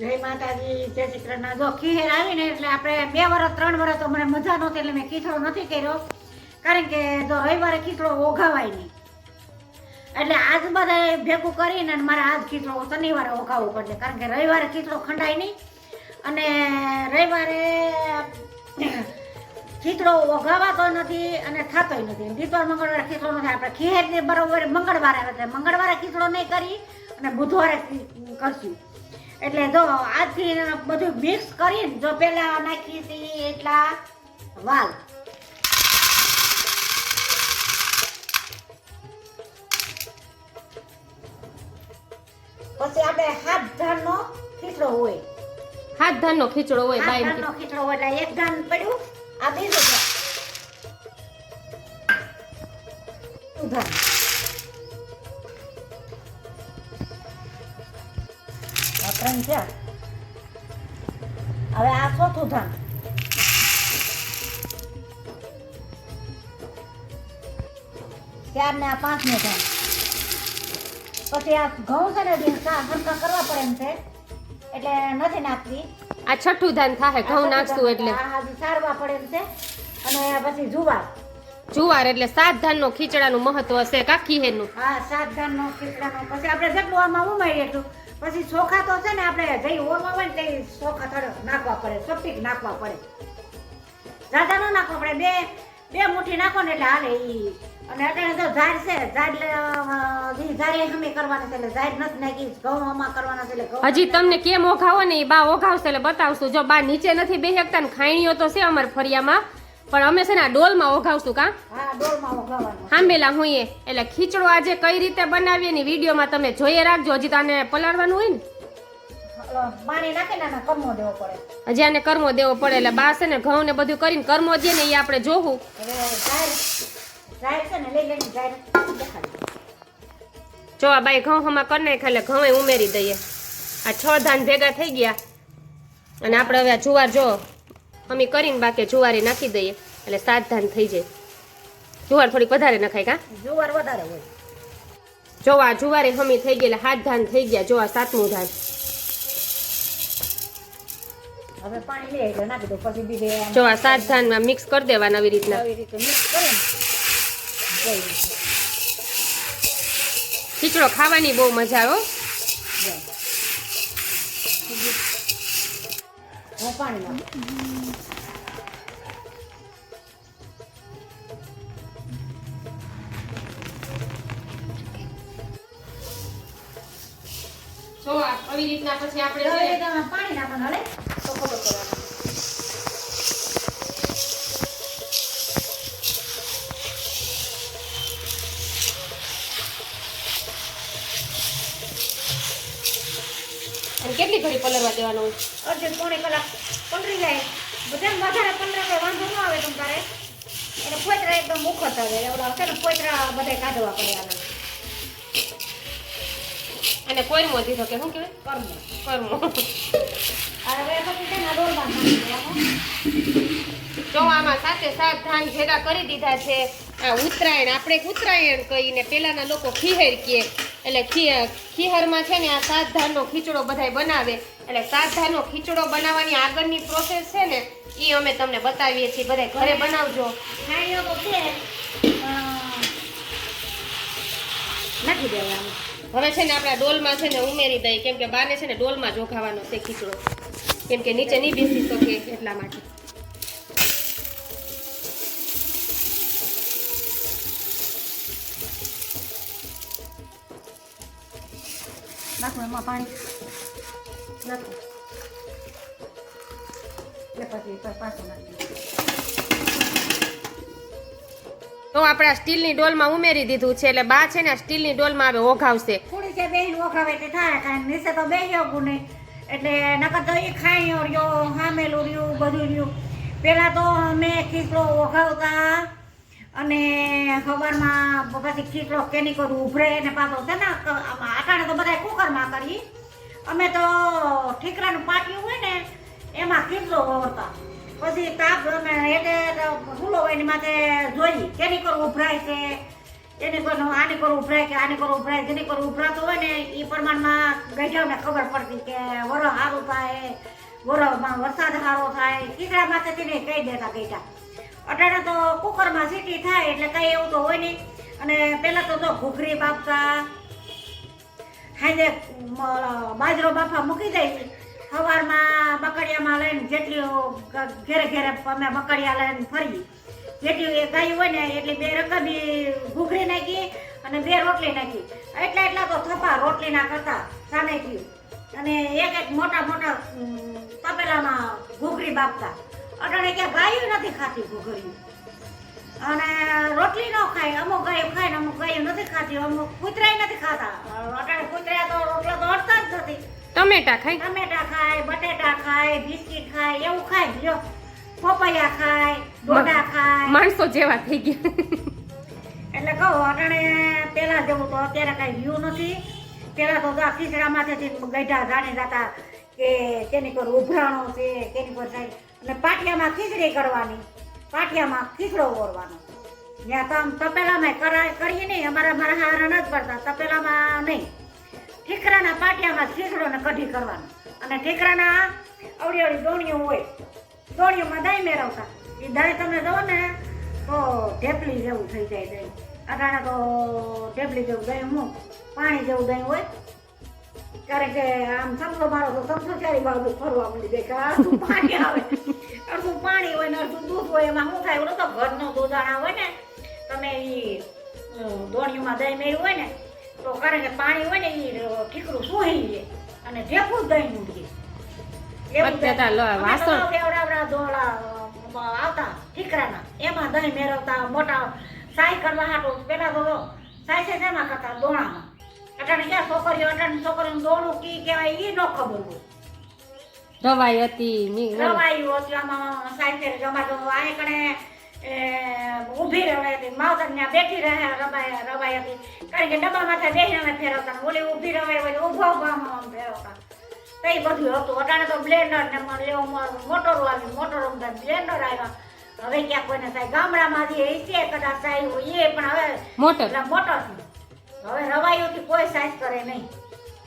જય માતાજી, જય શ્રી કૃષ્ણ. જો ખીહેર આવીને, એટલે આપણે બે વર્ષ ત્રણ વર્ષ તો મને મજા નહોતી, એટલે મેં ખીચડો નથી કર્યો. કારણ કે જો રવિવારે ખીચડો ઓઘાવાય નહીં. એટલે આજ બધા ભેગું કરીને મારે આજ ખીચડો શનિવારે ઓઘાવવો પડશે. કારણ કે રવિવારે ખીચડો ખંડાય નહીં. અને રવિવારે ખીચડો ઓઘાવાતો નથી અને થતોય નથી. દીપર મંગળવારે ખીચડો નથી આપણે ખીહેરની બરોબર મંગળવારે આવે, એટલે મંગળવારે ખીચડો નહીં કરી અને બુધવારે કરશું. એટલે જો આજથી બધું મિક્સ કરીને જો પેલા નાખી છીએ એટલા વાલ. પછી આપણે હાથ ધાનનો ખીચડો હોય. હાથ ધાનનો ખીચડો હોય હાથ બાઈ ધાનનો ખીચડો હોય એટલે એક ધાન પડ્યું. આ બીજું ચાર ને આ પછી આ ઘઉં છે ને હરકા કરવા પડે એમ છે. એટલે નથી નાખતી આ છઠ્ઠું ધાન થાય ઘઉં નાખશું એટલે. સારવા પડે એમ છે. અને પછી જુવાર. જુવાર એટલે સાત ધાનનો ખીચડાનું મહત્વ છે કા નું હા સાત ધાનનો ખીચડાનો. પછી આપણે જેટલું આમાં ઉમેરીએ એટલું. પછી ચોખા તો છે ને આપણે જઈ ઓરમાં હોય ને ચોખા થોડા નાખવા પડે સપીક નાખવા પડે. જાડા ન નાખવા પડે બે બે મુઠ્ઠી નાખો ને એટલે હાલે ઈ. અને અટાણે તો ઝાડ છે ઝાડ ઝાડ અમે કરવાના છે એટલે ઝાડ નથી નાખી ઘઉં અમા કરવાના છે એટલે હજી તમને કેમ ઓઘાવો ને એ બા ઓઘાવશે એટલે બતાવશું. જો બા નીચે નથી બેહકતા ને ખાણીઓ તો છે અમારે ફરિયામાં. પણ અમે છે ને આ ડોલમાં ઓઘાવશું કા? સાંભેલા હું એ. એટલે ખીચડો આજે કઈ રીતે બનાવીએ ને વિડીયોમાં તમે જોઈએ રાખજો. હજી તો આને પલાળવાનું હોય ને. પાણી કમો દેવો પડે. હજી આને કર્મો દેવો પડે એટલે બા છે ને ઘઉં ને બધું કરીને કર્મો દે ને એ આપણે જોવું. જો આ બાઈ ઘઉં હમા કરી નાખે એટલે ઘઉં ઉમેરી દઈએ. આ છ ધાન ભેગા થઈ ગયા. અને આપણે હવે આ જુવાર જો અમે કરીને બાકી જુવારે નાખી દઈએ. એટલે સાત ધાન થઈ જાય. જુવાર થોડીક વધારે નખાય કા? જુવાર વધારે હોય. જો આ જુવારે હમી થઈ ગઈ એટલે સાત ધાન થઈ ગયા. જો આ સાતમું ધાન. હવે પાણી લે એટલે નાખી દો પછી બીજે જો આ સાત ધાનમાં મિક્સ કરી દેવાના આવી રીતના. આવી રીતે મિક્સ કરે. ખીચડો ખાવાની બહુ મજા આવે હો. પાણી જો આવી રીતના પછી આપણે પાણી નાખવાનું હાલે તો ખબર પડે અને કેટલી ઘડી પલળવા દેવાનું હોય અડધી પોણી કલાક પંદરી જાય બધા વધારે પંદર કઈ વાંધો ન આવે તમ તારે એને પોતરા એકદમ મુખત આવે ઓલા છે ને પોતરા બધા કાઢવા પડે આના અને કોઈરમો દીધો કે શું કહેવાય કર્મ કરમો જો આમાં સાથે સાત ધાન ભેગા કરી દીધા છે. આ ઉત્તરાયણ આપણે ઉત્તરાયણ કહીને પહેલાંના લોકો ખીહેર કહે એટલે ખીહરમાં છે ને આ સાત ધાનનો ખીચડો બધાય બનાવે. એટલે સાત ધાનનો ખીચડો બનાવવાની આગળની પ્રોસેસ છે ને એ અમે તમને બતાવીએ છીએ. બધાય ઘરે બનાવજો. નાખી દેવાનું. હવે છે ને આપણા ડોલમાં છે ને ઉમેરી દઈએ. કેમ કે બાને છે ને ડોલમાં જોખાવાનો છે ખીચડો. કેમ કે નીચે નહીં બેસી શકે એટલા માટે. નાખો એમાં પાણી. નાખો. એટલે પછી તો પાછું નાખી તો આપણે આ સ્ટીલની ડોલમાં ઉમેરી દીધું છે એટલે બા છે ને સ્ટીલની ડોલમાં હવે ઓઘાવશે. થોડી છે બેન ઓઘાવે તે થાય કારણ નીચે તો બેહ્યો ગુને. એટલે નકર તો એ ખાઈ રહ્યો હામેલું રહ્યું, બધું રહ્યું. પહેલાં તો અમે ખીચડો ઓઘાવતા અને સવારમાં પછી ખીચડો કેની કરું, ઉભરે ને પાછો છે ને આટાણે તો બધા કુકરમાં કરી. અમે તો ઠીકરાનું પાટિયું હોય ને, એમાં ખીચડો વળતા પછી તાપ અમે એટલે ભૂલો હોય એની માથે જોઈ, કેની કરું, ઉભરાય છે. એને કોઈનો આને કરવું ઉભરાય કે આને કરવું ઉભરાય જેને કરવું ઉભરાતો હોય ને એ પ્રમાણમાં ગઈઢાઓને ખબર પડતી કે વરો સારું થાય વરોમાં વરસાદ સારો થાય. કીકડા માટે તેને કહી દેતા ગઈઢા અટાણે તો કુકરમાં સીટી થાય એટલે કંઈ એવું તો હોય નહીં. અને પહેલાં તો તો ઘૂઘરી બાફતા હાજે બાજરો બાફા મૂકી દઈ સવારમાં બકડિયામાં લઈને જેટલી ઘેરે ઘેરે અમે બકડિયા લઈને ફરી જેટલી એ ગાયું હોય ને એટલી બે રકમી ઘૂઘરી નાખી અને બે રોટલી નાખી. એટલા એટલા તો થપા રોટલીના કરતા સામે ગયું અને એક એક મોટા મોટા તપેલામાં ઘૂઘરી બાપતા. અટાણે ક્યાં ગાયું નથી ખાતી ઘૂઘરી. અને રોટલી ન ખાય અમુક ગાયું ખાય ને અમુક ગાયું નથી ખાતી અમુક કૂતરાય નથી ખાતા. અટાણે કૂતરા તો રોટલા તો અડતા જ નથી. ટમેટા ખાય? ટમેટા ખાય બટેટા ખાય બિસ્કિટ ખાય એવું ખાય જો પપૈયા ખાય ડોડા ખાય. માણસો જેવા થઈ ગયા. એટલે કહું અટાણે પેલા જેવું તો અત્યારે કઈ વ્યૂ નથી. પેલા તો આ ખીચડામાંથી ગઢા જાણી જતા કે તેની પર ઉભરાણો છે તેની પર થાય એટલે પાટિયામાં ખીચડી કરવાની પાટિયામાં ખીચડો ઓરવાનો. ત્યાં તમ તપેલામાં કરાય કરીએ નહીં અમારા મારા હારા નથી પડતા તપેલામાં નહીં. ઠીકરાના પાટિયામાં ખીચડો ને કઢી કરવાનો. અને ઠીકરાના અવળી અવળી દોણીઓ હોય દોણીઓમાં દહીં મેળવતા. એ દહીં તમે દો ને, તો ઢેપલી જેવું થઈ જાય દહીં. અટાણે તો ઢેપલી જેવું દહીં હું, પાણી જેવું દહીં હોય. કારણ કે આમ સમજો મારો તો સમજો ચારી બાજુ ફરવા મળી જાય કે અડધું પાણી આવે. અડધું પાણી હોય ને અડધું દૂધ હોય, એમાં શું થાય તો ઘરનો દૂધાણા હોય ને, તમે એ દોણીમાં દહીં મેળ્યું હોય ને, તો કારણ કે પાણી હોય ને એ ઠીકરું સુહી જાય. અને ઢેફું દહીં મૂકી. અત્યારે લો, વાસણ. એવડાવડા દોડા અ, આવતા ઠીકરાના એમાં દહીં મેળવતા મોટા સાય કરવા હાટું. પેલા તો સાય છે શેમાં કરતા દોણામાં. અટાણે ક્યાં છોકરીઓ અટાણે છોકરીઓનું દોણું કી કહેવાય એ ન ખબર હોય. રવાઈ હતી રવાયું આમાં કણે ઊભી રવાઈ હતી. માવતર ત્યાં બેઠી રહે રવાઈ રવાઈ હતી. કારણ કે ડબ્બામાંથી બેસીને અમે ફેરવતા ઓલી ઊભી રવાય હોય ઊભા ઊભા ફેરવતા. તો એ બધું હતું. અટાણે તો બ્લેન્ડર ને મોટરો આવ્યું મોટરો બ્લેન્ડર આવ્યા. હવે ક્યાં કોઈને થાય ગામડામાં જે છે કદાચ થાય એ પણ હવે મોટર મોટર હવે રવાઈઓથી કોઈ સાઈઝ કરે નહીં.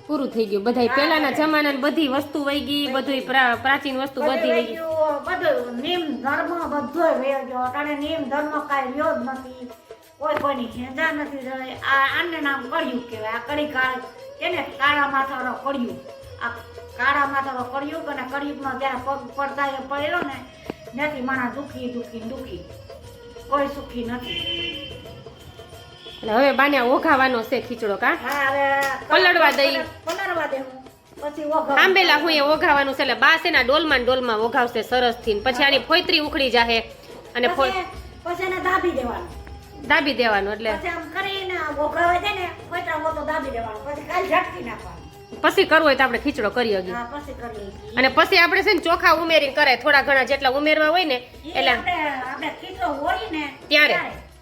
પૂરું થઈ ગયું. બધા પહેલાના જમાના બધી વસ્તુ વહી ગઈ બધું પ્રાચીન વસ્તુ બધી વહી ગઈ. બધું બધું નિયમ ધર્મ બધોય વયો ગયો. અટાણે નિયમ ધર્મ કાંઈ રહ્યો જ નથી. કોઈ કોઈની ખેંચા નથી રહી. આ આને નામ કર્યું કહેવાય. આ કડી કાળ કેને? કાળા માથાનો કર્યું આ કાળા માથાનો કળિયુગ અને કળિયુગમાં જ્યારે પગ પડતા એ પડેલો ને ત્યાંથી માણસ દુખી દુખી દુખી. કોઈ સુખી નથી. એટલે હવે બાન્યા ઓઘાવાનો છે ખીચડો કા? હા હવે પલળવા દઈ. પલળવા દેવું પછી આંબેલા હું એ ઓઘાવાનું છે એટલે બાસ એના ડોલમાં ડોલમાં ઓઘાવશે સરસથી પછી આની ફોયત્રી ઉખડી જાહે અને પછી એને દાબી દેવાનું. દાબી દેવાનું એટલે. પછી આમ કરીને ઓઘાવે છે ને ખોટા મોટો દાબી દેવાનું. પછી કાલ ઝટકી નાખવાનું. પછી કરવું હોય તો આપણે ખીચડો કરી હગી હા પછી કરી અને પછી આપણે છે ને ચોખા ઉમેરીને કરાય થોડા ઘણા જેટલા ઉમેરવા હોય ને એટલે આપણે ઓળીને ત્યારે.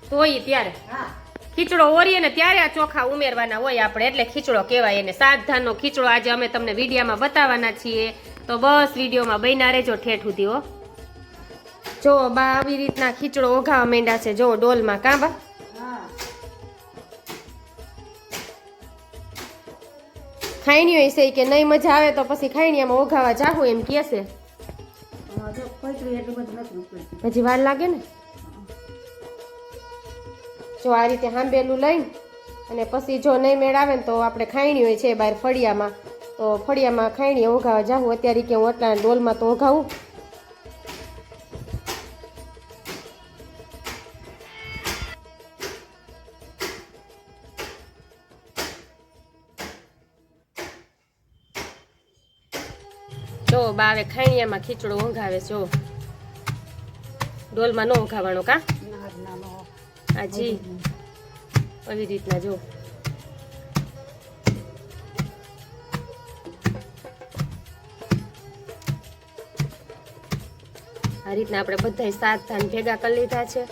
ધોઈ ત્યારે. હા. ખીચડો ઓરીએ ને ત્યારે આ ચોખા ઉમેરવાના હોય આપણે એટલે ખીચડો કહેવાય એને. સાત ધાનનો ખીચડો આજે અમે તમને વિડીયામાં બતાવવાના છીએ. તો બસ વિડીયોમાં બન્યા રહેજો ઠેઠ સુધી હો. જો બા આવી રીતના ખીચડો ઓઘાવા માંડ્યા છે જો ડોલમાં કાં બા? ખાઈણીઓ છે કે નહીં મજા આવે તો પછી ખાઈણીયામાં ઓઘાવા જાહું એમ કહે છે. હજી વાર લાગે ને? જો આ રીતે હાંબેલું લઈને અને પછી જો નહીં મેળ આવે ને તો આપણે ખાઈણી હોય છે બહાર ફળિયામાં. તો ફળિયામાં ખાઈણી ઓઘાવા જાવું અત્યારે કે હું એટલા ડોલમાં તો ઓઘાવું. હવે ખાણિયામાં ખીચડો ઊંઘાવે છે ડોલમાં ન ઊંઘાવાનો કા. હાજી આવી રીતના, જો. આ રીતના આપણે બધાય સાત ધાન ભેગા કરી લીધા છે.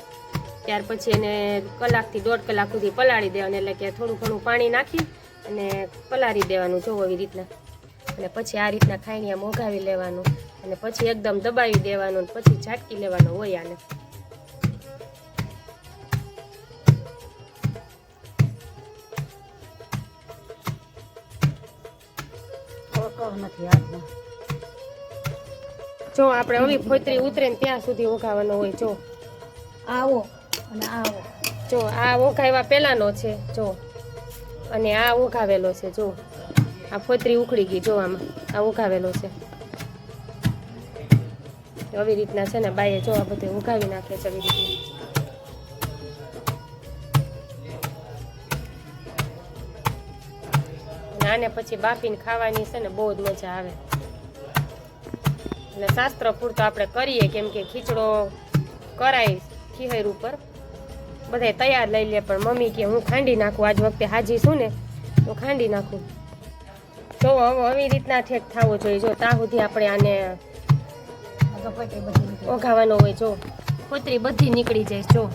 ત્યાર પછી એને કલાકથી દોઢ કલાક સુધી પલાળી દેવાનું, એટલે કે થોડું ઘણું પાણી નાખી અને પલાળી દેવાનું, જો, આવી રીતના. અને પછી આ રીતના ખાયણીયા મોગાવી લેવાનું અને પછી એકદમ દબાવી દેવાનું અને પછી ઝાટકી લેવાનું હોય આને. નથી જો આપણે હવે ફોતરી ઉતરે ને ત્યાં સુધી ઓગાવાનો હોય જો. આવો અને આવો. જો આ ઓગાવ્યા પહેલાનો છે જો. અને આ ઓઘાવેલો છે જો. આ ફોતરી ઉખડી ગઈ જોવામાં. આ ઉઘાવેલો છે. આવી રીતના છે ને બાઈએ જોવા બધે બધું ઉઘાવી નાખે છે આવી રીતના. આને પછી બાફીને ખાવાની છે ને બહુ જ મજા આવે. એટલે શાસ્ત્ર પૂરતો આપણે કરીએ કેમ કે ખીચડો કરાય ખીહર ઉપર. બધાય તૈયાર લઈ લે, પણ મમ્મી કે હું ખાંડી નાખું. આજ વખતે હાજી છું ને, તો ખાંડી નાખું. જો આવી રીતના ઠેક થવો જોઈએ. જો ત્યાં સુધી આપણે આને ઓઘાવાનો હોય, જો ખોતરી બધી નીકળી જાય, જો.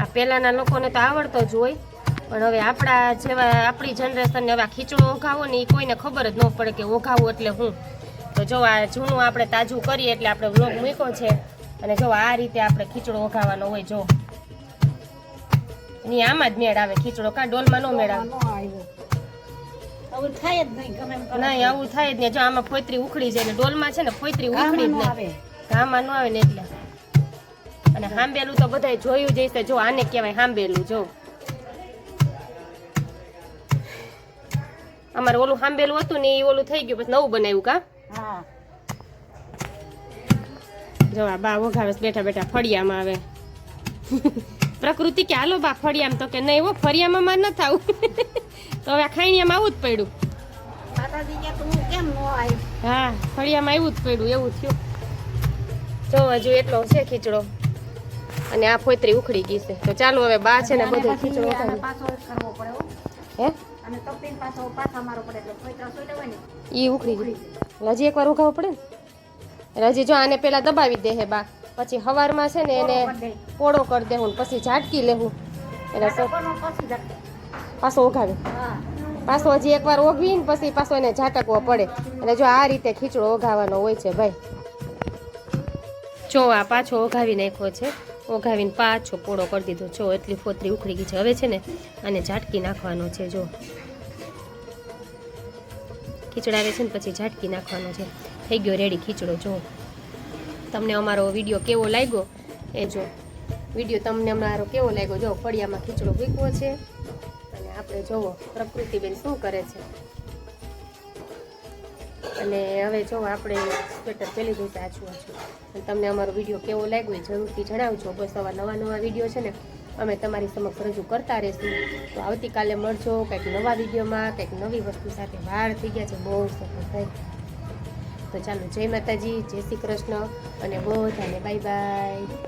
આ પહેલાના લોકોને તો આવડતો જ હોય, પણ હવે આપણા જેવા, આપણી જનરેશનને હવે આ ખીચડો ઓઘાવો ને એ કોઈને ખબર જ ન પડે કે ઓઘાવો એટલે હું. તો જો આ જૂનું આપણે તાજું કરીએ એટલે આપણે વ્લોગ મૂક્યો છે. અને જો આ રીતે આપણે ખીચડો ઓઘાવાનો હોય, જો. ની આમાં જ મેળ આવે, ખીચડો. કાં ડોલમાં નો મેળ આવે? આવું થાય જ નહીં ગમે નહીં આવું થાય જ નહીં. જો આમાં ફોતરી ઉખડી જાય ને ડોલમાં છે ને ફોતરી ઉખડી જ આવે. ઘામાં ન આવે ને એટલે. અને હાંબેલું તો બધાય જોયું જ હશે. જો આને કહેવાય હાંબેલું જો. અમારે ઓલું હાંબેલું હતું ને એ ઓલું થઈ ગયું. પછી નવું બનાવ્યું કા? હા. જો આ બા વઘાવે બેઠા બેઠા ફળિયામાં આવે પ્રકૃતિ કે હાલો બા ફળિયામાં તો કે નહીં હો ફળિયામાં માં ન થાવું તો હવે ખાઈણિયામાં આવું જ પડ્યું. હા ફળિયામાં એવું જ પડ્યું એવું થયું. જો હજુ એટલો છે ખીચડો. અને આ ફોતરી ઉખડી ગઈ છે. તો ચાલો હવે બા છે ને બધું ખીચડો પાછો કરવો પડે હે. ઈ ઉખડી ગઈ હજી એકવાર ઉઘાવવું પડે ને? હજી જો આને પેલા દબાવી દે હે બા. પછી હવારમાં છે ને એને પોળો કરી. દેવું ને પછી ઝાટકી લેવું. એટલે પછી ઓગાવે પાછો હજી એકવાર ઓગવી ને પછી પાછો એને ઝાટકવો પડે. અને જો આ રીતે ખીચડો ઓઘાવાનો હોય છે ભાઈ. જો આ પાછો ઓઘાવી નાખ્યો છે. ઓઘાવીને પાછો પોળો કરી દીધો. જો એટલી ફોતરી ઉખડી ગઈ છે. હવે છે ને અને ઝાટકી નાખવાનો છે જો. ખીચડાવે છે ને પછી ઝાટકી નાખવાનો છે. થઈ ગયો રેડી ખીચડો જો. તમને અમારો વીડિયો કેવો લાગ્યો? એ જો. વીડિયો તમને અમારો કેવો લાગ્યો? જો ફળિયામાં ખીચડો ભૂકવો છે. આપણે જોવો, પ્રકૃતિબેન શું કરે છે? અને હવે જો આપણે સ્વેટર પહેલી રીતે આછું આછું અને તમને અમારો વીડિયો કેવો લાગ્યો એ જરૂરથી જણાવજો. બસ આવા નવા નવા વીડિયો છે ને, અમે તમારી સમક્ષ રજૂ કરતા રહીશું. તો આવતીકાલે મળજો કંઈક નવા વિડીયોમાં, કંઈક નવી વસ્તુ સાથે બહાર થઈ ગયા છે. બહુ સરસ થાય. તો ચાલો, જય માતાજી, જય શ્રી કૃષ્ણ. અને બધાને બાય બાય